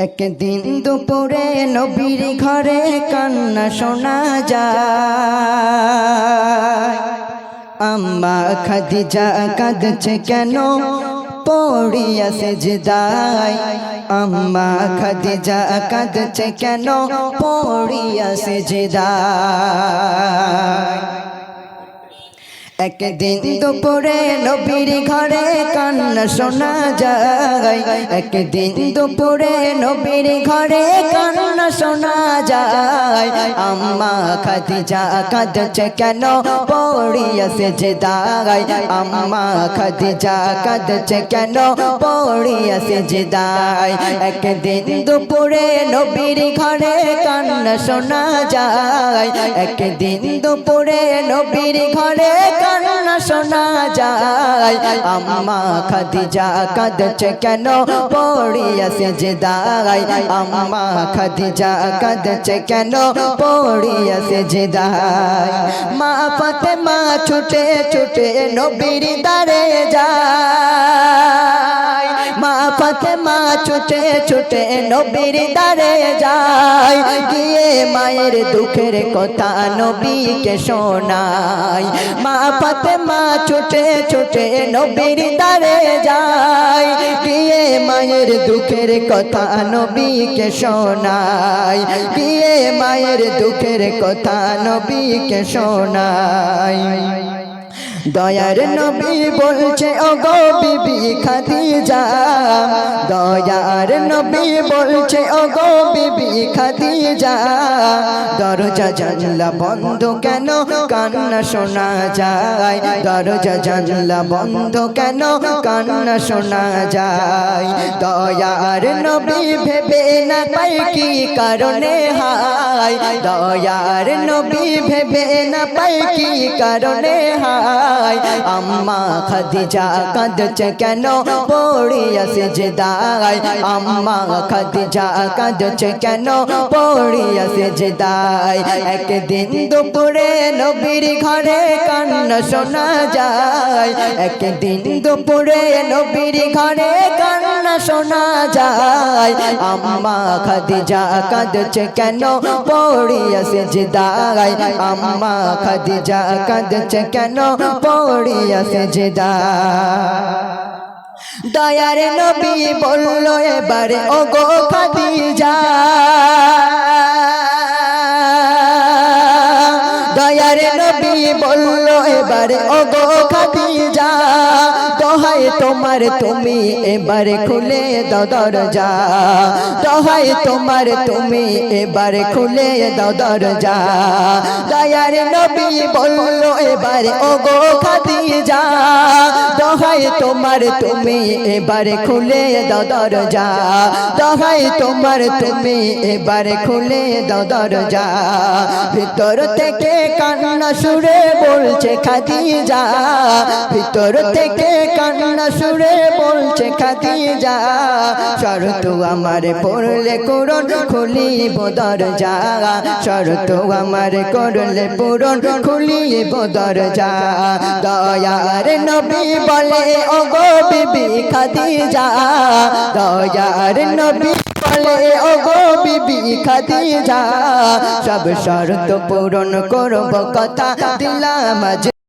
একদিন দুপুরে নবীর ঘরে কান্না শোনা যায়। আম্মা খাদিজা কাঁদছে কেন? পড়িয়া সেজদায়। আম্মা খাদিজা কাঁদছে কেন? পড়িয়া সেজদায়। একদিন দুপুরে নবীর ঘরে কান্না শোনা যায়। একদিন দুপুরে নবীর ঘরে কান্না শোনা যায়। আম্মা খাদি খাদিজা কাঁদছে কেন? পড়িয়াছে যে দাগাই আম্মা খাদি খাদিজা কাঁদছে কেন? পড়িয়াছে যে দায়। একদিন দুপুরে নবীর ঘরে কান্না শোনা যায়। একদিন দুপুরে নবীর ঘরে কান্না শোনা যায়। আম্মা খাদিজা কাঁদছে কেন? পড়িয়াছে যে দায় আম্মা খাদিজা কাঁদছে কেন? পড়িয়াছে যে দায় মা পাতে মা ছুটে ছুটে নবীর দারে যায়। মা পাতে মা ছুটে ছুটে নবীর দারে যায়। গিয়ে মায়ের দুঃখের কথা নবীকে শোনায়। মা পাতে মা ছুটে ছুটে নবীর দারে যায়। গিয়ে মায়ের দুঃখের কথা নবীকে শোনায়। গিয়ে মায়ের দুঃখের কথা নবীকে শোনায়। দয়ার নবী বলছে ও গো বিবি খাদিজা। দয়ার নবী বলছে ও গো বিবি খাদিজা। দরজা জানলা বন্ধ কেন? কান্না শোনা যায়। দরজা জানলা বন্ধ কেন? কান্না শোনা যায়। দয়ার নবী ভেবে না পাই কি কারণে হায়। দয়ার নবী ভেবে না পাই কি কারণে হায়। আম্মা খাদিজা কাঁদছে কেন? পড়িয়া যে দায় আম্মা খাদিজা কাঁদছে কেন? পড়িয়া যে দায় একদিন দুপুরে নবীর ঘরে কান্না শোনা যায়। একদিন দুপুরে নবীর ঘরে কান্না শোনা যায়। আম্মা খাদিজা কাঁদছে কেন? পড়িয়াছে যে দায় আম্মা খাদিজা কাঁদছে কেন? পড়িয়াছে দায় দয়ার নবী বলল, এবারে ও গো খাদিজা। দয়ার নবী বলল, এবারে গো খাদিজা, দোহাই তোমার তুমি, এবারে খুলে দাও দরজা। দোহাই তোমার তুমি, এবারে খুলে দাও দরজা। দয়ার নবী বলল, এবারে ও গো খাদিজা, দোহাই তোমার তুমি, এবারে খুলে দাও দরজা। দোহাই তোমার তুমি, এবারে খুলে দাও দরজা। ভিতর থেকে কান্না সুরে বলছে খাদিজা। ভিতর থেকে কান্না সুরে বলছে খাদিজা। শরত আমার পড়লে করুন খুলিব দরজা। শরত আমার করলে পূরণ, খুলিব দরজা। দয়ার নবী বলে ও গো বিবি খাদিজা। দয়ার নবী বলে ও বিবি খাদিজা সব শর্ত পূরণ করব কথা দিলাম